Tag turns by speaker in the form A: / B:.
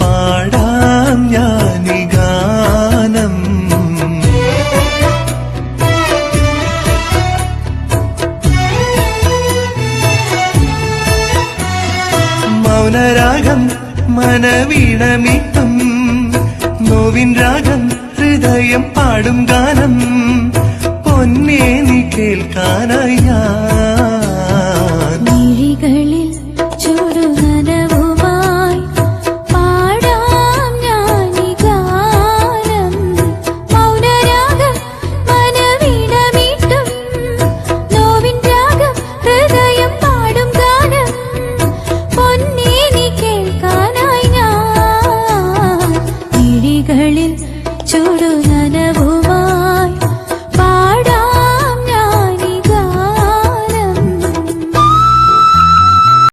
A: പാടാം ഗാനം. മൗനരാഗം മനവീണമിത്തം നോവിൻ രാഗം ഹൃദയം പാടും ഗാനം. പൊന്നേ നീ കേൾക്കാനായി ഞാൻ. ചുടുനനവൂ